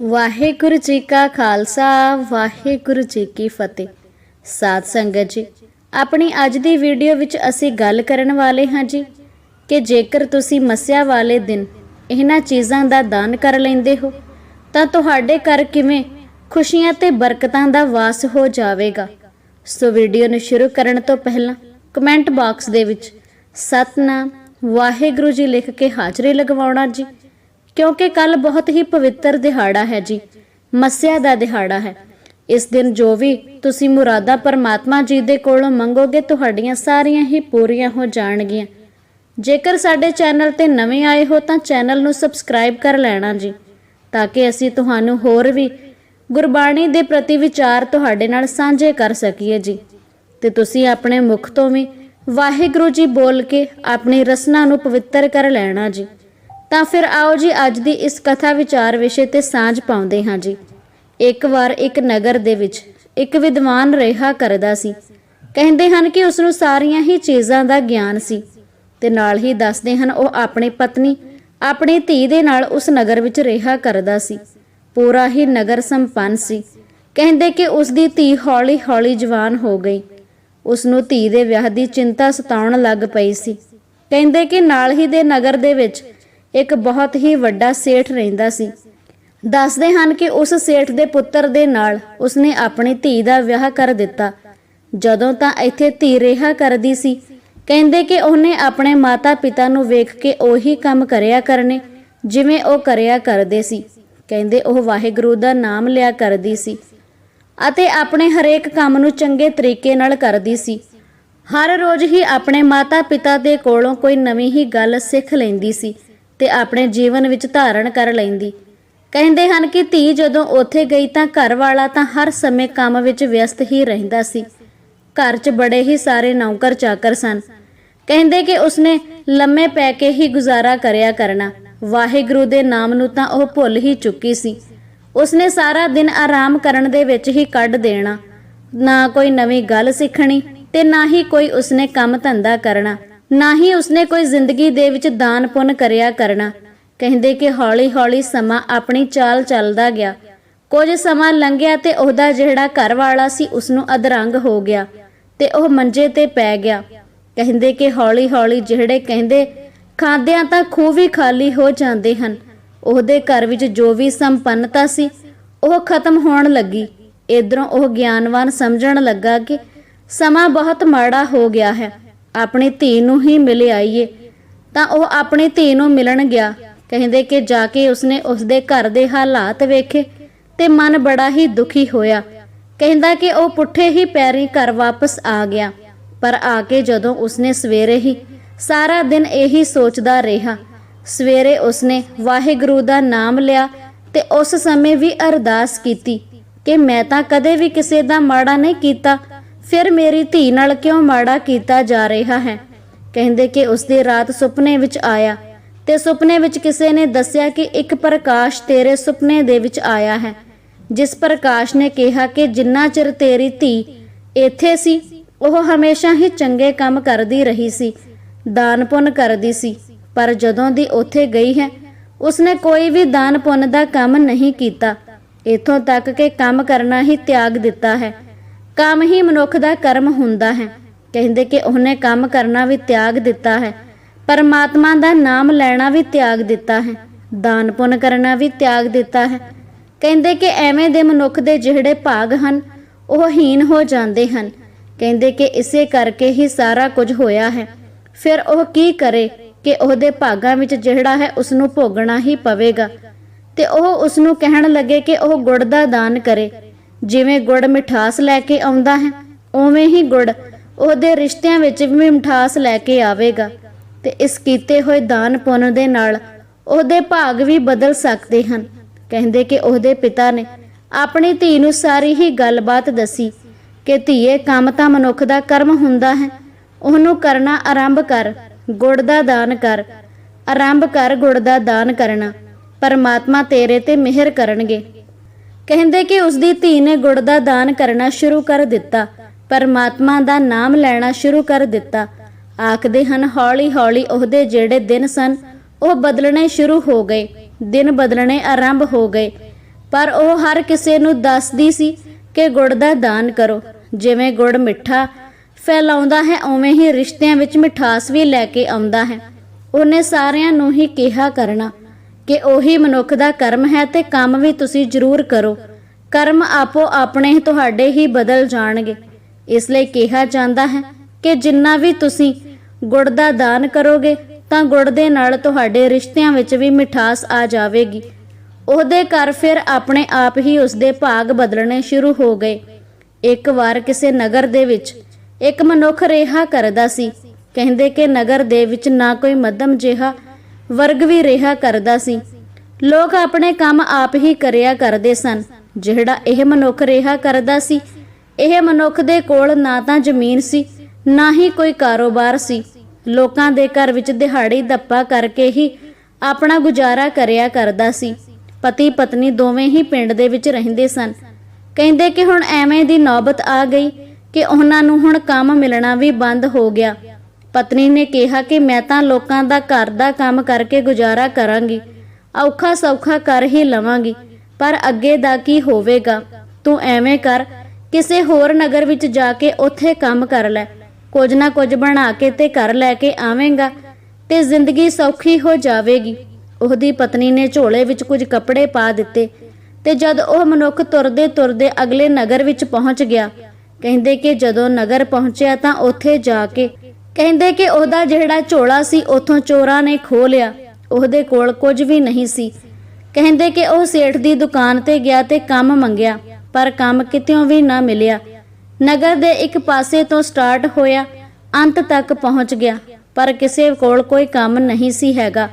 ਵਾਹਿਗੁਰੂ ਜੀ ਕਾ ਖਾਲਸਾ, ਵਾਹਿਗੁਰੂ ਜੀ ਕੀ ਫਤਿਹ। ਸਾਧ ਸੰਗਤ ਜੀ, ਆਪਣੀ ਅੱਜ ਦੀ ਵੀਡੀਓ ਵਿੱਚ ਅਸੀਂ ਗੱਲ ਕਰਨ ਵਾਲੇ ਹਾਂ ਜੀ ਕਿ ਜੇਕਰ ਤੁਸੀਂ ਮੱਸਿਆ ਵਾਲੇ ਦਿਨ ਇਹਨਾਂ ਚੀਜ਼ਾਂ ਦਾ ਦਾਨ ਕਰ ਲੈਂਦੇ ਹੋ, ਤਾਂ ਤੁਹਾਡੇ ਘਰ ਕਿਵੇਂ ਖੁਸ਼ੀਆਂ ਤੇ ਬਰਕਤਾਂ ਦਾ ਵਾਸ ਹੋ ਜਾਵੇਗਾ। ਸੋ ਵੀਡੀਓ ਨੂੰ ਸ਼ੁਰੂ ਕਰਨ ਤੋਂ ਪਹਿਲਾਂ ਕਮੈਂਟ ਬਾਕਸ ਦੇ ਵਿੱਚ ਸਤਨਾਮ ਵਾਹਿਗੁਰੂ ਜੀ ਲਿਖ ਕੇ ਹਾਜ਼ਰੀ ਲਗਵਾਉਣਾ ਜੀ। ਕਿਉਂਕਿ ਕੱਲ ਬਹੁਤ ਹੀ ਪਵਿੱਤਰ ਦਿਹਾੜਾ ਹੈ ਜੀ, ਮੱਸਿਆ ਦਾ ਦਿਹਾੜਾ ਹੈ। ਇਸ ਦਿਨ ਜੋ ਵੀ ਤੁਸੀਂ ਮੁਰਾਦਾ ਪਰਮਾਤਮਾ ਜੀ ਦੇ ਕੋਲੋਂ ਮੰਗੋਗੇ, ਤੁਹਾਡੀਆਂ ਸਾਰੀਆਂ ਹੀ ਪੂਰੀਆਂ ਹੋ ਜਾਣਗੀਆਂ। ਜੇਕਰ ਸਾਡੇ ਚੈਨਲ ਤੇ ਨਵੇਂ ਆਏ ਹੋ, ਤਾਂ ਚੈਨਲ ਨੂੰ ਸਬਸਕ੍ਰਾਈਬ ਕਰ ਲੈਣਾ ਜੀ, ਤਾਂ ਕਿ ਅਸੀਂ ਤੁਹਾਨੂੰ ਹੋਰ ਵੀ ਗੁਰਬਾਣੀ ਦੇ ਪ੍ਰਤੀ ਵਿਚਾਰ ਤੁਹਾਡੇ ਨਾਲ ਸਾਂਝੇ ਕਰ ਸਕੀਏ ਜੀ। ਤੇ ਤੁਸੀਂ ਆਪਣੇ ਮੁਖ ਤੋਂ ਵੀ ਵਾਹਿਗੁਰੂ ਜੀ ਬੋਲ ਕੇ ਆਪਣੀ ਰਸਨਾ ਨੂੰ ਪਵਿੱਤਰ ਕਰ ਲੈਣਾ ਜੀ। ਤਾਂ ਫਿਰ ਆਓ ਜੀ ਅੱਜ ਦੀ ਇਸ ਕਥਾ ਵਿਚਾਰ ਵਿਸ਼ੇ ਤੇ ਸਾਂਝ ਪਾਉਂਦੇ ਹਾਂ ਜੀ। ਇੱਕ ਵਾਰ ਇੱਕ ਨਗਰ ਦੇ ਵਿੱਚ ਇੱਕ ਵਿਦਵਾਨ ਰਿਹਾ ਕਰਦਾ ਸੀ। ਕਹਿੰਦੇ ਹਨ ਕਿ ਉਸ ਨੂੰ ਸਾਰੀਆਂ ਹੀ ਚੀਜ਼ਾਂ ਦਾ ਗਿਆਨ ਸੀ ਤੇ ਨਾਲ ਹੀ ਦੱਸਦੇ ਹਨ ਉਹ ਆਪਣੀ ਪਤਨੀ, ਆਪਣੀ ਧੀ ਦੇ ਨਾਲ ਉਸ ਨਗਰ ਵਿੱਚ ਰਿਹਾ ਕਰਦਾ ਸੀ। ਪੂਰਾ ਹੀ ਨਗਰ ਸੰਪੰਨ ਸੀ। ਕਹਿੰਦੇ ਕਿ ਉਸ ਦੀ ਧੀ ਹੌਲੀ-ਹੌਲੀ ਜਵਾਨ ਹੋ ਗਈ। ਉਸ ਨੂੰ ਧੀ ਦੇ ਵਿਆਹ ਦੀ ਚਿੰਤਾ ਸਤਾਉਣ ਲੱਗ ਪਈ ਸੀ। ਕਹਿੰਦੇ ਕਿ ਨਾਲ ਹੀ ਦੇ ਨਗਰ ਦੇ ਵਿੱਚ ਇੱਕ ਬਹੁਤ ਹੀ ਵੱਡਾ ਸੇਠ ਰਹਿੰਦਾ ਸੀ। ਦੱਸਦੇ ਹਨ ਕਿ ਉਸ ਸੇਠ ਦੇ ਪੁੱਤਰ ਦੇ ਨਾਲ ਉਸਨੇ ਆਪਣੀ ਧੀ ਦਾ ਵਿਆਹ ਕਰ ਦਿੱਤਾ। ਜਦੋਂ ਤਾਂ ਇੱਥੇ ਧੀ ਰਿਹਾ ਕਰਦੀ ਸੀ, ਕਹਿੰਦੇ ਕਿ ਉਹਨੇ ਆਪਣੇ ਮਾਤਾ-ਪਿਤਾ ਨੂੰ ਵੇਖ ਕੇ ਉਹੀ ਕੰਮ ਕਰਿਆ ਕਰਨੇ, ਜਿਵੇਂ ਉਹ ਕਰਿਆ ਕਰਦੇ ਸੀ। ਕਹਿੰਦੇ ਉਹ ਵਾਹਿਗੁਰੂ ਦਾ ਨਾਮ ਲਿਆ ਕਰਦੀ ਸੀ ਅਤੇ ਆਪਣੇ ਹਰੇਕ ਕੰਮ ਨੂੰ ਚੰਗੇ ਤਰੀਕੇ ਨਾਲ ਕਰਦੀ ਸੀ। ਹਰ ਰੋਜ਼ ਹੀ ਆਪਣੇ ਮਾਤਾ-ਪਿਤਾ ਦੇ ਕੋਲੋਂ ਕੋਈ ਨਵੀਂ ਹੀ ਗੱਲ ਸਿੱਖ ਲੈਂਦੀ ਸੀ। ਤੇ ਆਪਣੇ ਜੀਵਨ ਵਿੱਚ ਧਾਰਨ ਕਰ ਲੈਂਦੀ। ਕਹਿੰਦੇ ਹਨ ਕਿ ਧੀ ਜਦੋਂ ਉੱਥੇ ਗਈ ਤਾਂ ਘਰ ਵਾਲਾ ਤਾਂ ਹਰ ਸਮੇਂ ਕੰਮ ਵਿੱਚ ਵਿਅਸਤ ਹੀ ਰਹਿੰਦਾ ਸੀ। ਘਰ 'ਚ ਬੜੇ ਹੀ ਸਾਰੇ ਨੌਕਰ ਚਾਕਰ ਸਨ। ਕਹਿੰਦੇ ਕਿ ਉਸਨੇ ਲੰਮੇ ਪੈ ਕੇ ਹੀ ਗੁਜ਼ਾਰਾ ਕਰਿਆ ਕਰਨਾ। ਵਾਹਿਗੁਰੂ ਦੇ ਨਾਮ ਨੂੰ ਤਾਂ ਉਹ ਭੁੱਲ ਹੀ ਚੁੱਕੀ ਸੀ। ਉਸਨੇ ਸਾਰਾ ਦਿਨ ਆਰਾਮ ਕਰਨ ਦੇ ਵਿੱਚ ਹੀ ਕੱਢ ਦੇਣਾ। ਨਾ ਕੋਈ ਨਵੀਂ ਗੱਲ ਸਿੱਖਣੀ ਤੇ ਨਾ ਹੀ ਕੋਈ ਉਸਨੇ ਕੰਮ ਧੰਦਾ ਕਰਨਾ। ਨਾ ਹੀ ਉਸਨੇ ਕੋਈ ਜ਼ਿੰਦਗੀ ਦੇ ਵਿੱਚ ਦਾਨ ਪੁੰਨ ਕਰਿਆ ਕਰਨਾ। ਕਹਿੰਦੇ ਕਿ ਹੌਲੀ-ਹੌਲੀ ਸਮਾਂ ਆਪਣੀ ਚਾਲ ਚੱਲਦਾ ਗਿਆ। ਕੁਝ ਸਮਾਂ ਲੰਘਿਆ ਤੇ ਉਹਦਾ ਜਿਹੜਾ ਘਰ ਵਾਲਾ ਸੀ ਉਸ ਨੂੰ ਅਧਰੰਗ ਹੋ ਗਿਆ ਤੇ ਉਹ ਮੰਜੇ ਤੇ ਪੈ ਗਿਆ। ਕਹਿੰਦੇ ਕਿ ਹੌਲੀ-ਹੌਲੀ ਜਿਹੜੇ ਕਹਿੰਦੇ ਖਾਂਦਿਆਂ ਤਾਂ ਖੂਹ ਵੀ ਖਾਲੀ ਹੋ ਜਾਂਦੇ ਹਨ। ਉਹਦੇ ਘਰ ਵਿੱਚ ਜੋ ਵੀ ਸੰਪੰਨਤਾ ਸੀ, ਉਹ ਖਤਮ ਹੋਣ ਲੱਗੀ। ਇਧਰੋਂ ਉਹ ਗਿਆਨਵਾਨ ਸਮਝਣ ਲੱਗਾ ਕਿ ਸਮਾਂ ਬਹੁਤ ਮਾੜਾ ਹੋ ਗਿਆ ਹੈ। ਆਪਣੀ ਧੀ ਨੂੰ ਹੀ ਮਿਲ ਆਈਏ। ਤਾਂ ਉਹ ਆਪਣੀ ਧੀ ਨੂੰ ਮਿਲਣ ਗਿਆ। ਕਹਿੰਦੇ ਕਿ ਜਾ ਕੇ ਉਸਨੇ ਉਸਦੇ ਘਰ ਦੇ ਹਾਲਾਤ ਵੇਖੇ ਤੇ ਮਨ ਬੜਾ ਹੀ ਦੁਖੀ ਹੋਇਆ। ਕਹਿੰਦਾ ਕਿ ਉਹ ਪੁੱਠੇ ਹੀ ਪੈਰੀਂ ਘਰ ਵਾਪਸ ਆ ਗਿਆ। ਪਰ ਆ ਕੇ ਜਦੋਂ ਉਸਨੇ ਸਵੇਰੇ ਹੀ ਸਾਰਾ ਦਿਨ ਇਹੀ ਸੋਚਦਾ ਰਿਹਾ, ਸਵੇਰੇ ਉਸਨੇ ਵਾਹਿਗੁਰੂ ਦਾ ਨਾਮ ਲਿਆ ਤੇ ਉਸ ਸਮੇਂ ਵੀ ਅਰਦਾਸ ਕੀਤੀ ਕਿ ਮੈਂ ਤਾਂ ਕਦੇ ਵੀ ਕਿਸੇ ਦਾ ਮਾੜਾ ਨਹੀਂ ਕੀਤਾ। ਫਿਰ ਮੇਰੀ ਧੀ ਨਾਲ ਕਿਉਂ ਮਾੜਾ ਕੀਤਾ ਜਾ ਰਿਹਾ ਹੈ? ਕਹਿੰਦੇ ਕਿ ਉਸ ਦੀ ਰਾਤ ਸੁਪਨੇ ਵਿੱਚ ਆਇਆ ਤੇ ਸੁਪਨੇ ਵਿੱਚ ਕਿਸੇ ਨੇ ਦੱਸਿਆ ਕਿ ਇੱਕ ਪ੍ਰਕਾਸ਼ ਤੇਰੇ ਸੁਪਨੇ ਦੇ ਵਿੱਚ ਆਇਆ ਹੈ। ਜਿਸ ਪ੍ਰਕਾਸ਼ ਨੇ ਕਿਹਾ ਕਿ ਜਿੰਨਾ ਚਿਰ ਤੇਰੀ ਧੀ ਇੱਥੇ ਸੀ, ਉਹ ਹਮੇਸ਼ਾ ਹੀ ਚੰਗੇ ਕੰਮ ਕਰਦੀ ਰਹੀ ਸੀ, ਦਾਨ ਪੁੰਨ ਕਰਦੀ ਸੀ, ਪਰ ਜਦੋਂ ਦੀ ਉੱਥੇ ਗਈ ਹੈ, ਉਸਨੇ ਕੋਈ ਵੀ ਦਾਨ ਪੁੰਨ ਦਾ ਕੰਮ ਨਹੀਂ ਕੀਤਾ। ਇਥੋਂ ਤੱਕ ਕਿ ਕੰਮ ਕਰਨਾ ਹੀ ਤਿਆਗ ਦਿੱਤਾ ਹੈ। ਕੰਮ ਹੀ ਮਨੁੱਖ ਦਾ ਕਰਮ ਹੁੰਦਾ ਹੈ। ਕਹਿੰਦੇ ਕਿ ਉਹਨੇ ਕੰਮ ਕਰਨਾ ਵੀ ਤਿਆਗ ਦਿੱਤਾ ਹੈ, ਪਰਮਾਤਮਾ ਦਾ ਨਾਮ ਲੈਣਾ ਵੀ ਤਿਆਗ ਦਿੱਤਾ ਹੈ, ਦਾਨ ਪੁੰਨ ਕਰਨਾ ਵੀ ਤਿਆਗ ਦਿੱਤਾ ਹੈ। ਕਹਿੰਦੇ ਕਿ ਐਵੇਂ ਦੇ ਮਨੁੱਖ ਦੇ ਜਿਹੜੇ ਭਾਗ ਹਨ, ਉਹ ਹੀਨ ਹੋ ਜਾਂਦੇ ਹਨ। ਕਹਿੰਦੇ ਕਿ ਇਸੇ ਕਰਕੇ ਹੀ ਸਾਰਾ ਕੁਝ ਹੋਇਆ ਹੈ। ਫਿਰ ਉਹ ਕੀ ਕਰੇ ਕਿ ਉਹਦੇ ਭਾਗਾਂ ਵਿੱਚ ਜਿਹੜਾ ਹੈ ਉਸ ਨੂੰ ਭੋਗਣਾ ਹੀ ਪਵੇਗਾ। ਤੇ ਉਹ ਉਸ ਨੂੰ ਕਹਿਣ ਲੱਗੇ ਕਿ ਉਹ ਗੁੜ ਦਾ ਦਾਨ ਕਰੇ। ਜਿਵੇਂ ਗੁੜ ਮਿਠਾਸ ਲੈ ਕੇ ਆਉਂਦਾ ਹੈ, ਉਵੇਂ ਹੀ ਗੁੜ ਉਹਦੇ ਰਿਸ਼ਤਿਆਂ ਵਿੱਚ ਵੀ ਮਿਠਾਸ ਲੈ ਕੇ ਆਵੇਗਾ ਤੇ ਇਸ ਕੀਤੇ ਹੋਏ ਦਾਨ ਪੁੰਨ ਦੇ ਨਾਲ ਉਹਦੇ ਭਾਗ ਵੀ ਬਦਲ ਸਕਦੇ ਹਨ। ਕਹਿੰਦੇ ਕਿ ਉਹਦੇ ਪਿਤਾ ਨੇ ਆਪਣੀ ਧੀ ਨੂੰ ਸਾਰੀ ਹੀ ਗੱਲਬਾਤ ਦੱਸੀ ਕਿ ਧੀਏ, ਕੰਮ ਤਾਂ ਮਨੁੱਖ ਦਾ ਕਰਮ ਹੁੰਦਾ ਹੈ, ਉਹਨੂੰ ਕਰਨਾ ਆਰੰਭ ਕਰ, ਗੁੜ ਦਾ ਦਾਨ ਕਰ, ਆਰੰਭ ਕਰ ਗੁੜ ਦਾ ਦਾਨ ਕਰਨਾ, ਪਰਮਾਤਮਾ ਤੇਰੇ ਤੇ ਮਿਹਰ ਕਰਨਗੇ। ਕਹਿੰਦੇ ਕਿ ਉਸ ਦੀ ਧੀ ਨੇ ਗੁੜ ਦਾ ਦਾਨ ਕਰਨਾ ਸ਼ੁਰੂ ਕਰ ਦਿੱਤਾ, ਪਰਮਾਤਮਾ ਦਾ ਨਾਮ ਲੈਣਾ ਸ਼ੁਰੂ ਕਰ ਦਿੱਤਾ। ਆਖਦੇ ਹਨ ਹੌਲੀ-ਹੌਲੀ ਉਹਦੇ ਜਿਹੜੇ ਦਿਨ ਸਨ, ਉਹ ਬਦਲਣੇ ਸ਼ੁਰੂ ਹੋ ਗਏ। ਦਿਨ ਬਦਲਣੇ ਆਰੰਭ ਹੋ ਗਏ। ਪਰ ਉਹ ਹਰ ਕਿਸੇ ਨੂੰ ਦੱਸਦੀ ਸੀ ਕਿ ਗੁੜ ਦਾ ਦਾਨ ਕਰੋ। ਜਿਵੇਂ ਗੁੜ ਮਿੱਠਾ ਫੈਲਾਉਂਦਾ ਹੈ, ਉਵੇਂ ਹੀ ਰਿਸ਼ਤਿਆਂ ਵਿੱਚ ਮਿਠਾਸ ਵੀ ਲੈ ਕੇ ਆਉਂਦਾ ਹੈ। ਉਹਨੇ ਸਾਰਿਆਂ ਨੂੰ ਹੀ ਕਿਹਾ ਕਰਨਾ। ਕਿ ਉਹੀ ਮਨੁੱਖ ਦਾ ਕਰਮ ਹੈ ਤੇ ਕੰਮ ਵੀ ਤੁਸੀਂ ਜ਼ਰੂਰ ਕਰੋ। ਕਰਮ ਆਪੋ ਆਪਣੇ ਤੁਹਾਡੇ ਹੀ ਬਦਲ ਜਾਣਗੇ। ਇਸ ਲਈ ਕਿਹਾ ਜਾਂਦਾ ਹੈ ਕਿ ਜਿੰਨਾ ਵੀ ਤੁਸੀਂ ਗੁੜ ਦਾ ਦਾਨ ਕਰੋਗੇ, ਤਾਂ ਗੁੜ ਦੇ ਨਾਲ ਤੁਹਾਡੇ ਰਿਸ਼ਤਿਆਂ ਵਿੱਚ ਵੀ ਮਿਠਾਸ ਆ ਜਾਵੇਗੀ। ਉਹਦੇ ਘਰ ਫਿਰ ਆਪਣੇ ਆਪ ਹੀ ਉਸਦੇ ਭਾਗ ਬਦਲਣੇ ਸ਼ੁਰੂ ਹੋ ਗਏ। ਇੱਕ ਵਾਰ ਕਿਸੇ ਨਗਰ ਦੇ ਵਿੱਚ ਇੱਕ ਮਨੁੱਖ ਰਿਹਾ ਕਰਦਾ ਸੀ। ਕਹਿੰਦੇ ਕਿ ਨਗਰ ਦੇ ਵਿੱਚ ਨਾ ਕੋਈ ਮੱਧਮ ਜਿਹਾ ਵਰਗ ਵੀ ਰਿਹਾ ਕਰਦਾ ਸੀ। ਲੋਕ ਆਪਣੇ ਕੰਮ ਆਪ ਹੀ ਕਰਿਆ ਕਰਦੇ ਸਨ। ਜਿਹੜਾ ਇਹ ਮਨੁੱਖ ਰਿਹਾ ਕਰਦਾ ਸੀ, ਇਹ ਮਨੁੱਖ ਦੇ ਕੋਲ ਨਾ ਤਾਂ ਜ਼ਮੀਨ ਸੀ, ਨਾ ਹੀ ਕੋਈ ਕਾਰੋਬਾਰ ਸੀ। ਲੋਕਾਂ ਦੇ ਘਰ ਵਿੱਚ ਦਿਹਾੜੀ ਦੱਪਾ ਕਰਕੇ ਹੀ ਆਪਣਾ ਗੁਜ਼ਾਰਾ ਕਰਿਆ ਕਰਦਾ ਸੀ। ਪਤੀ ਪਤਨੀ ਦੋਵੇਂ ਹੀ ਪਿੰਡ ਦੇ ਵਿੱਚ ਰਹਿੰਦੇ ਸਨ। ਕਹਿੰਦੇ ਕਿ ਹੁਣ ਐਵੇਂ ਦੀ ਨੌਬਤ ਆ ਗਈ ਕਿ ਉਹਨਾਂ ਨੂੰ ਹੁਣ ਕੰਮ ਮਿਲਣਾ ਵੀ ਬੰਦ ਹੋ ਗਿਆ। ਪਤਨੀ ਨੇ ਕਿਹਾ ਕਿ ਮੈਂ ਤਾਂ ਲੋਕਾਂ ਦਾ ਘਰ ਦਾ ਕੰਮ ਕਰਕੇ ਗੁਜ਼ਾਰਾ ਕਰਾਂਗੀ, ਔਖਾ ਸੌਖਾ ਕਰ ਹੀ ਲਵਾਂਗੀ, ਪਰ ਅੱਗੇ ਦਾ ਕੀ ਹੋਵੇਗਾ? ਤੂੰ ਐਵੇਂ ਕਰ, ਕਿਸੇ ਹੋਰ ਨਗਰ ਵਿੱਚ ਜਾ ਕੇ ਉੱਥੇ ਕੰਮ ਕਰ ਲੈ, ਕੁਝ ਨਾ ਕੁਝ ਬਣਾ ਕੇ ਤੇ ਘਰ ਲੈ ਕੇ ਆਵੇਂਗਾ, ਤੇ ਜ਼ਿੰਦਗੀ ਸੌਖੀ ਹੋ ਜਾਵੇਗੀ। ਉਹਦੀ ਪਤਨੀ ਨੇ ਝੋਲੇ ਵਿੱਚ ਕੁਝ ਕੱਪੜੇ ਪਾ ਦਿੱਤੇ ਤੇ ਜਦ ਉਹ ਮਨੁੱਖ ਤੁਰਦੇ ਤੁਰਦੇ ਅਗਲੇ ਨਗਰ ਵਿੱਚ ਪਹੁੰਚ ਗਿਆ, ਕਹਿੰਦੇ ਕਿ ਜਦੋਂ ਨਗਰ ਪਹੁੰਚਿਆ ਤਾਂ ਉੱਥੇ ਜਾ ਕੇ ਕਹਿੰਦੇ ਕਿ ਉਹਦਾ ਜਿਹੜਾ ਝੋਲਾ ਸੀ, ਉਥੋਂ ਚੋਰਾਂ ਨੇ ਖੋਹ ਲਿਆ। ਉਹਦੇ ਕੋਲ ਕੁਝ ਵੀ ਨਹੀਂ ਸੀ। ਕਹਿੰਦੇ ਕਿ ਉਹ ਸੇਠ ਦੀ ਦੁਕਾਨ ਤੇ ਗਿਆ ਤੇ ਕੰਮ ਮੰਗਿਆ, ਪਰ ਕੰਮ ਕਿਤਿਓਂ ਵੀ ਨਾ ਮਿਲਿਆ। ਨਗਰ ਦੇ ਇੱਕ ਪਾਸੇ ਤੋਂ ਸਟਾਰਟ ਹੋਇਆ, ਅੰਤ ਤੱਕ ਪਹੁੰਚ ਗਿਆ, ਪਰ ਕਿਸੇ ਕੋਲ ਕੋਈ ਕੰਮ ਨਹੀਂ ਸੀ ਹੈਗਾ।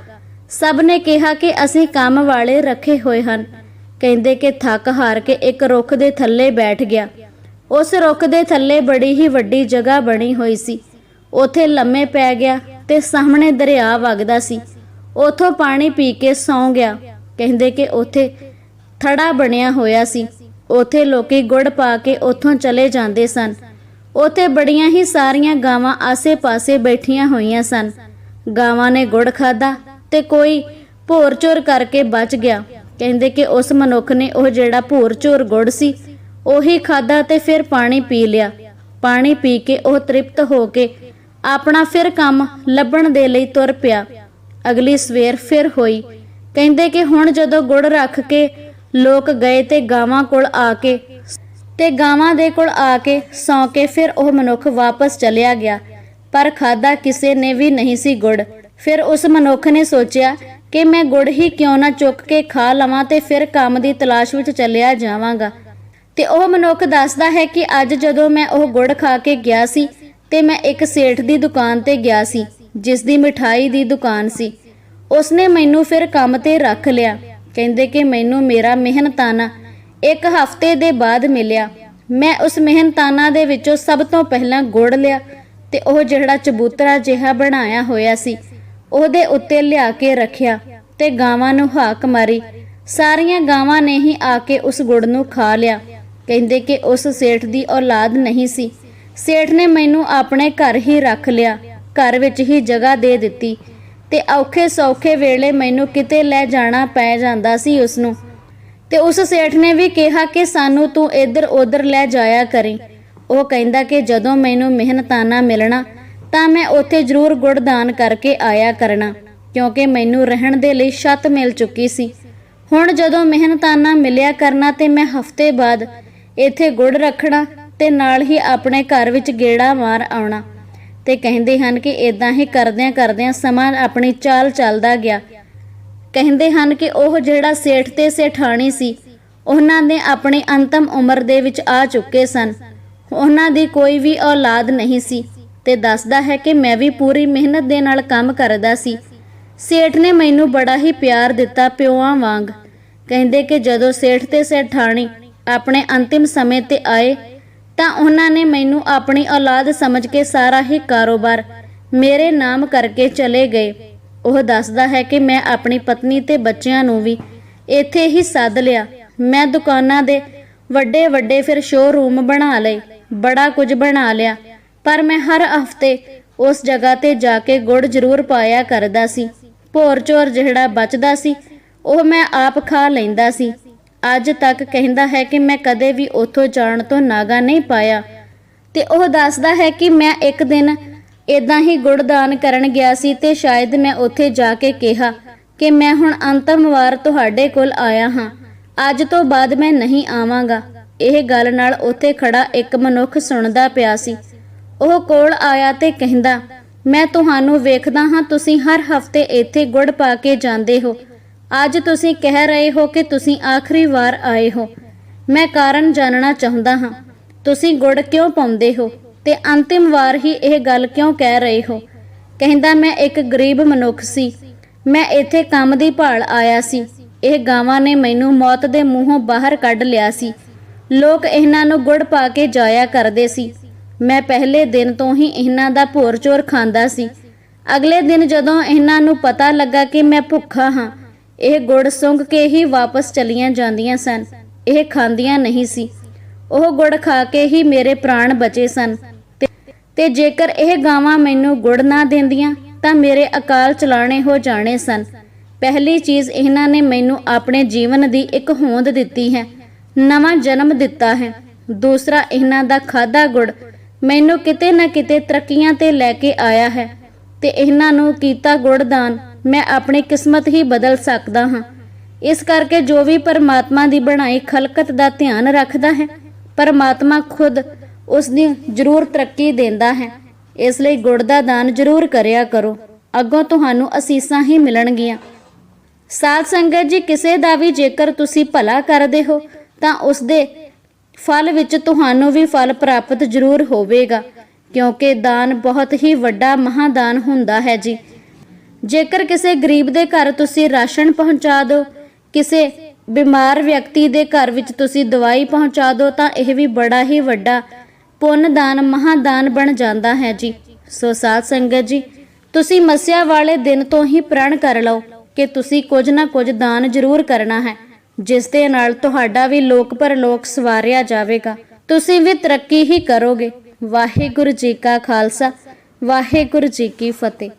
ਸਭ ਨੇ ਕਿਹਾ ਕਿ ਅਸੀਂ ਕੰਮ ਵਾਲੇ ਰੱਖੇ ਹੋਏ ਹਨ। ਕਹਿੰਦੇ ਕਿ ਥੱਕ ਹਾਰ ਕੇ ਇੱਕ ਰੁੱਖ ਦੇ ਥੱਲੇ ਬੈਠ ਗਿਆ। ਉਸ ਰੁੱਖ ਦੇ ਥੱਲੇ ਬੜੀ ਹੀ ਵੱਡੀ ਜਗ੍ਹਾ ਬਣੀ ਹੋਈ ਸੀ। ਉਥੇ ਲੰਮੇ ਪੈ ਗਿਆ ਤੇ ਸਾਹਮਣੇ ਦਰਿਆ ਵਗਦਾ ਸੀ। ਉਥੋਂ ਪਾਣੀ ਪੀ ਕੇ ਸੌਂ ਗਿਆ। ਕਹਿੰਦੇ ਕਿ ਉਥੇ ਥੜਾ ਬਣਿਆ ਹੋਇਆ ਸੀ। ਉਥੇ ਲੋਕੀ ਗੁੜ ਪਾ ਕੇ ਉਥੋਂ ਚਲੇ ਜਾਂਦੇ ਸਨ। ਉਥੇ ਬੜੀਆਂ ਹੀ ਸਾਰੀਆਂ ਗਾਵਾਂ ਆਸੇ-ਪਾਸੇ ਬੈਠੀਆਂ ਹੋਈਆਂ ਸਨ। ਗਾਵਾਂ ਨੇ ਗੁੜ ਖਾਦਾ ਤੇ ਕੋਈ ਭੋਰ ਚੋਰ ਕਰਕੇ ਬਚ ਗਿਆ। ਕਹਿੰਦੇ ਕਿ ਉਸ ਮਨੁੱਖ ਨੇ ਉਹ ਜਿਹੜਾ ਭੋਰ ਚੋਰ ਗੁੜ ਸੀ, ਉਹੀ ਖਾਦਾ ਤੇ ਫਿਰ ਪਾਣੀ ਪੀ ਲਿਆ। ਪਾਣੀ ਪੀ ਕੇ ਉਹ ਤ੍ਰਿਪਤ ਹੋ ਕੇ ਆਪਣਾ ਫਿਰ ਕੰਮ ਲੱਭਣ ਦੇ ਲਈ ਤੁਰ ਪਿਆ। ਅਗਲੀ ਸਵੇਰ ਫਿਰ ਹੋਈ। ਕਹਿੰਦੇ ਕਿ ਹੁਣ ਜਦੋਂ ਗੁੜ ਰੱਖ ਕੇ ਲੋਕ ਗਏ ਤੇ ਗਾਵਾਂ ਕੋਲ ਆ ਕੇ ਤੇ ਗਾਵਾਂ ਦੇ ਕੋਲ ਆ ਕੇ ਸੌਂ ਕੇ ਫਿਰ ਉਹ ਮਨੁੱਖ ਵਾਪਸ ਚਲਿਆ ਗਿਆ। ਪਰ ਖਾਦਾ ਕਿਸੇ ਨੇ ਵੀ ਨਹੀਂ ਸੀ ਗੁੜ। ਫਿਰ ਉਸ ਮਨੁੱਖ ਨੇ ਸੋਚਿਆ ਕਿ ਮੈਂ ਗੁੜ ਹੀ ਕਿਉਂ ਨਾ ਚੁੱਕ ਕੇ ਖਾ ਲਵਾਂ ਤੇ ਫਿਰ ਕੰਮ ਦੀ ਤਲਾਸ਼ ਵਿੱਚ ਚੱਲਿਆ ਜਾਵਾਂਗਾ। ਤੇ ਉਹ ਮਨੁੱਖ ਦੱਸਦਾ ਹੈ ਕਿ ਅੱਜ ਜਦੋਂ ਮੈਂ ਉਹ ਗੁੜ ਖਾ ਕੇ ਗਿਆ ਸੀ ਤੇ ਮੈਂ ਇੱਕ ਸੇਠ ਦੀ ਦੁਕਾਨ ਤੇ ਗਿਆ ਸੀ, ਜਿਸ ਦੀ ਮਿਠਾਈ ਦੀ ਦੁਕਾਨ ਸੀ। ਉਸਨੇ ਮੈਨੂੰ ਫਿਰ ਕੰਮ ਤੇ ਰੱਖ ਲਿਆ। ਕਹਿੰਦੇ ਕਿ ਮੈਨੂੰ ਮੇਰਾ ਮਿਹਨਤਾਨਾ ਇੱਕ ਹਫ਼ਤੇ ਦੇ ਬਾਅਦ ਮਿਲਿਆ। ਮੈਂ ਉਸ ਮਿਹਨਤਾਨਾ ਦੇ ਵਿੱਚੋਂ ਸਭ ਤੋਂ ਪਹਿਲਾਂ ਗੁੜ ਲਿਆ ਤੇ ਉਹ ਜਿਹੜਾ ਚਬੂਤਰਾ ਜਿਹਾ ਬਣਾਇਆ ਹੋਇਆ ਸੀ, ਉਹਦੇ ਉੱਤੇ ਲਿਆ ਕੇ ਰੱਖਿਆ ਤੇ ਗਾਵਾਂ ਨੂੰ ਹਾਕ ਮਾਰੀ। ਸਾਰੀਆਂ ਗਾਵਾਂ ਨੇ ਹੀ ਆ ਕੇ ਉਸ ਗੁੜ ਨੂੰ ਖਾ ਲਿਆ। ਕਹਿੰਦੇ ਕਿ ਉਸ ਸੇਠ ਦੀ ਔਲਾਦ ਨਹੀਂ ਸੀ। ਸੇਠ ਨੇ ਮੈਨੂੰ ਆਪਣੇ ਘਰ ਹੀ ਰੱਖ ਲਿਆ, ਘਰ ਵਿੱਚ ਹੀ ਜਗ੍ਹਾ ਦੇ ਦਿੱਤੀ ਤੇ ਔਖੇ ਸੌਖੇ ਵੇਲੇ ਮੈਨੂੰ ਕਿਤੇ ਲੈ ਜਾਣਾ ਪੈ ਜਾਂਦਾ ਸੀ ਉਸ ਨੂੰ ਤੇ ਉਸ ਸੇਠ ਨੇ ਵੀ ਕਿਹਾ ਕਿ ਸਾਨੂੰ ਤੂੰ ਇੱਧਰ ਉੱਧਰ ਲੈ ਜਾਇਆ ਕਰੀ। ਉਹ ਕਹਿੰਦਾ ਕਿ ਜਦੋਂ ਮੈਨੂੰ ਮਿਹਨਤਾਨਾ ਮਿਲਣਾ, ਤਾਂ ਮੈਂ ਉੱਥੇ ਜ਼ਰੂਰ ਗੁੜਦਾਨ ਕਰਕੇ ਆਇਆ ਕਰਨਾ, ਕਿਉਂਕਿ ਮੈਨੂੰ ਰਹਿਣ ਦੇ ਲਈ ਛੱਤ ਮਿਲ ਚੁੱਕੀ ਸੀ। ਹੁਣ ਜਦੋਂ ਮਿਹਨਤਾਨਾ ਮਿਲਿਆ ਕਰਨਾ ਤੇ ਮੈਂ ਹਫ਼ਤੇ ਬਾਅਦ ਇੱਥੇ ਗੁੜ ਰੱਖਣਾ ਤੇ ਨਾਲ ਹੀ ਆਪਣੇ ਘਰ ਵਿੱਚ ਗੇੜਾ ਮਾਰ ਆਉਣਾ। ਤੇ ਕਹਿੰਦੇ ਹਨ ਕਿ ਇਦਾਂ ਹੀ ਕਰਦਿਆਂ ਕਰਦਿਆਂ ਸਮਾਂ ਆਪਣੀ ਚਾਲ ਚੱਲਦਾ ਗਿਆ। ਕਹਿੰਦੇ ਹਨ ਕਿ ਉਹ ਜਿਹੜਾ ਸੇਠ ਤੇ ਸੇਠਾਣੀ ਸੀ, ਉਹਨਾਂ ਨੇ ਆਪਣੀ ਅੰਤਮ ਉਮਰ ਦੇ ਵਿੱਚ ਆ ਚੁੱਕੇ ਸਨ। ਉਹਨਾਂ ਦੀ ਕੋਈ ਵੀ ਔਲਾਦ ਨਹੀਂ ਸੀ ਤੇ ਦੱਸਦਾ ਹੈ ਕਿ ਮੈਂ ਵੀ ਪੂਰੀ ਮਿਹਨਤ ਦੇ ਨਾਲ ਕੰਮ ਕਰਦਾ ਸੀ। ਸੇਠ ਨੇ ਮੈਨੂੰ ਬੜਾ ਹੀ ਪਿਆਰ ਦਿੱਤਾ ਪਿਓਾਂ ਵਾਂਗ। ਕਹਿੰਦੇ ਕਿ ਜਦੋਂ ਸੇਠ ਤੇ ਸੇਠਾਣੀ ਆਪਣੇ ਅੰਤਿਮ ਸਮੇਂ ਤੇ ਆਏ ਤਾਂ ਉਹਨਾਂ ਨੇ ਮੈਨੂੰ ਆਪਣੀ ਔਲਾਦ ਸਮਝ ਕੇ ਸਾਰਾ ਹੀ ਕਾਰੋਬਾਰ ਮੇਰੇ ਨਾਮ ਕਰਕੇ ਚਲੇ ਗਏ। ਉਹ ਦੱਸਦਾ ਹੈ ਕਿ ਮੈਂ ਆਪਣੀ ਪਤਨੀ ਤੇ ਬੱਚਿਆਂ ਨੂੰ ਵੀ ਇੱਥੇ ਹੀ ਸੱਦ ਲਿਆ। ਮੈਂ ਦੁਕਾਨਾਂ ਦੇ ਵੱਡੇ ਵੱਡੇ ਫਿਰ ਸ਼ੋਰੂਮ ਬਣਾ ਲਏ, ਬੜਾ ਕੁਝ ਬਣਾ ਲਿਆ, ਪਰ ਮੈਂ ਹਰ ਹਫ਼ਤੇ ਉਸ ਜਗ੍ਹਾ ਤੇ ਜਾ ਕੇ ਗੁੜ ਜ਼ਰੂਰ ਪਾਇਆ ਕਰਦਾ ਸੀ। ਭੋਰ ਚੋਰ ਜਿਹੜਾ ਬਚਦਾ ਸੀ, ਉਹ ਮੈਂ ਆਪ ਖਾ ਲੈਂਦਾ ਸੀ। ਅੱਜ ਤੱਕ ਕਹਿੰਦਾ ਹੈ ਕਿ ਮੈਂ ਕਦੇ ਵੀ ਉੱਥੋਂ ਜਾਣ ਤੋਂ ਨਾਗਾ ਨਹੀਂ ਪਾਇਆ। ਤੇ ਉਹ ਦੱਸਦਾ ਹੈ ਕਿ ਮੈਂ ਇੱਕ ਦਿਨ ਇਦਾਂ ਹੀ ਗੁੜਦਾਨ ਕਰਨ ਗਿਆ ਸੀ ਤੇ ਸ਼ਾਇਦ ਮੈਂ ਉੱਥੇ ਜਾ ਕੇ ਕਿਹਾ ਕਿ ਮੈਂ ਹੁਣ ਅੰਤਮ ਵਾਰ ਤੁਹਾਡੇ ਕੋਲ ਆਇਆ ਹਾਂ। ਅੱਜ ਤੋਂ ਬਾਅਦ ਮੈਂ ਨਹੀਂ ਆਵਾਂਗਾ। ਇਹ ਗੱਲ ਨਾਲ ਉੱਥੇ ਖੜਾ ਇੱਕ ਮਨੁੱਖ ਸੁਣਦਾ ਪਿਆ ਸੀ। ਉਹ ਕੋਲ ਆਇਆ ਤੇ ਕਹਿੰਦਾ, ਮੈਂ ਤੁਹਾਨੂੰ ਵੇਖਦਾ ਹਾਂ, ਤੁਸੀਂ ਹਰ ਹਫ਼ਤੇ ਇੱਥੇ ਗੁੜ ਪਾ ਕੇ ਜਾਂਦੇ ਹੋ। ਅੱਜ ਤੁਸੀਂ ਕਹਿ ਰਹੇ ਹੋ ਕਿ ਤੁਸੀਂ ਆਖਰੀ ਵਾਰ ਆਏ ਹੋ। ਮੈਂ ਕਾਰਨ ਜਾਣਨਾ ਚਾਹੁੰਦਾ ਹਾਂ। ਤੁਸੀਂ ਗੁੜ ਕਿਉਂ ਪਾਉਂਦੇ ਹੋ? ਤੇ ਅੰਤਿਮ ਵਾਰ ਹੀ ਇਹ ਗੱਲ ਕਿਉਂ ਕਹਿ ਰਹੇ ਹੋ? ਕਹਿੰਦਾ, ਮੈਂ ਇੱਕ ਗਰੀਬ ਮਨੁੱਖ ਸੀ। ਮੈਂ ਇੱਥੇ ਕੰਮ ਦੀ ਭਾਲ ਆਇਆ ਸੀ। ਇਹ ਗਾਵਾਂ ਨੇ ਮੈਨੂੰ ਮੌਤ ਦੇ ਮੂੰਹੋਂ ਬਾਹਰ ਕੱਢ ਲਿਆ ਸੀ। ਲੋਕ ਇਹਨਾਂ ਨੂੰ ਗੁੜ ਪਾ ਕੇ ਜਾਇਆ ਕਰਦੇ ਸੀ। ਮੈਂ ਪਹਿਲੇ ਦਿਨ ਤੋਂ ਹੀ ਇਹਨਾਂ ਦਾ ਭੋਰ ਚੋਰ ਖਾਂਦਾ ਸੀ। ਅਗਲੇ ਦਿਨ ਜਦੋਂ ਇਹਨਾਂ ਨੂੰ ਪਤਾ ਲੱਗਾ ਕਿ ਮੈਂ ਭੁੱਖਾ ਹਾਂ ਇਹ ਗੁੜ ਸੁੰਘ ਕੇ ਹੀ ਵਾਪਸ ਚਲੀਆਂ ਜਾਂਦੀਆਂ ਸਨ। ਇਹ ਖਾਂਦੀਆਂ ਨਹੀਂ ਸੀ। ਉਹ ਗੁੜ ਖਾ ਕੇ ਹੀ ਮੇਰੇ ਪ੍ਰਾਣ ਬਚੇ ਸਨ। ਤੇ- ਜੇਕਰ ਇਹ ਗਾਵਾਂ ਮੈਨੂੰ ਗੁੜ ਨਾ ਦਿੰਦੀਆਂ, ਤਾਂ ਮੇਰੇ ਅਕਾਲ ਚਲਾਣੇ ਹੋ ਜਾਣੇ ਸਨ। ਪਹਿਲੀ ਚੀਜ਼ ਇਹਨਾਂ ਨੇ ਮੈਨੂੰ ਆਪਣੇ ਜੀਵਨ ਦੀ ਇੱਕ ਹੋਂਦ ਦਿੱਤੀ ਹੈ। ਨਵਾਂ ਜਨਮ ਦਿੱਤਾ ਹੈ। ਦੂਸਰਾ ਇਹਨਾਂ ਦਾ ਖਾਦਾ ਗੁੜ ਮੈਨੂੰ ਕਿਤੇ ਨਾ ਕਿਤੇ ਤਰੱਕੀਆਂ ਤੇ ਲੈ ਕੇ ਆਇਆ ਹੈ। ਤੇ ਇਹਨਾਂ ਨੂੰ ਕੀਤਾ ਗੁੜਦਾਨ ਮੈਂ ਆਪਣੀ ਕਿਸਮਤ ਹੀ ਬਦਲ ਸਕਦਾ ਹਾਂ। ਇਸ ਕਰਕੇ ਜੋ ਵੀ ਪਰਮਾਤਮਾ ਦੀ ਬਣਾਈ ਖਲਕਤ ਦਾ ਧਿਆਨ ਰੱਖਦਾ ਹੈ, ਪਰਮਾਤਮਾ ਖੁਦ ਉਸ ਦੀ ਜ਼ਰੂਰ ਤਰੱਕੀ ਦਿੰਦਾ ਹੈ। ਇਸ ਲਈ ਗੁੜ ਦਾ ਦਾਨ ਜ਼ਰੂਰ ਕਰਿਆ ਕਰੋ। ਅੱਗੋਂ ਤੁਹਾਨੂੰ ਅਸੀਸਾਂ ਹੀ ਮਿਲਣਗੀਆਂ। ਸਾਧ ਸੰਗਤ ਜੀ, ਕਿਸੇ ਦਾ ਵੀ ਜੇਕਰ ਤੁਸੀਂ ਭਲਾ ਕਰਦੇ ਹੋ, ਤਾਂ ਉਸ ਦੇ ਫਲ ਵਿੱਚ ਤੁਹਾਨੂੰ ਵੀ ਫਲ ਪ੍ਰਾਪਤ ਜ਼ਰੂਰ ਹੋਵੇਗਾ, ਕਿਉਂਕਿ ਦਾਨ ਬਹੁਤ ਹੀ ਵੱਡਾ ਮਹਾਦਾਨ ਹੁੰਦਾ ਹੈ ਜੀ। ਜੇਕਰ ਕਿਸੇ ਗਰੀਬ ਦੇ ਘਰ ਤੁਸੀਂ ਰਾਸ਼ਨ ਪਹੁੰਚਾ ਦਿਓ, ਕਿਸੇ ਬਿਮਾਰ ਵਿਅਕਤੀ ਦੇ ਘਰ ਵਿੱਚ ਤੁਸੀਂ ਦਵਾਈ ਪਹੁੰਚਾ ਦਿਓ, ਤਾਂ ਇਹ ਵੀ ਬੜਾ ਹੀ ਵੱਡਾ ਪੁੰਨ ਦਾਨ, ਮਹਾਦਾਨ ਬਣ ਜਾਂਦਾ ਹੈ ਜੀ। ਸੋ ਸਾਧ ਸੰਗਤ ਜੀ, ਤੁਸੀਂ ਮੱਸਿਆ ਵਾਲੇ ਦਿਨ ਤੋਂ ਹੀ ਪ੍ਰਣ ਕਰ ਲਓ ਕਿ ਤੁਸੀਂ ਕੁਝ ਨਾ ਕੁਝ ਦਾਨ ਜ਼ਰੂਰ ਕਰਨਾ ਹੈ, ਜਿਸ ਦੇ ਨਾਲ ਤੁਹਾਡਾ ਵੀ ਲੋਕ ਪਰ ਲੋਕ ਸਵਾਰਿਆ ਜਾਵੇਗਾ। ਤੁਸੀਂ ਵੀ ਤਰੱਕੀ ਹੀ ਕਰੋਗੇ। ਵਾਹਿਗੁਰੂ ਜੀ ਕਾ ਖਾਲਸਾ, ਵਾਹਿਗੁਰੂ ਜੀ ਕੀ ਫਤਿਹ।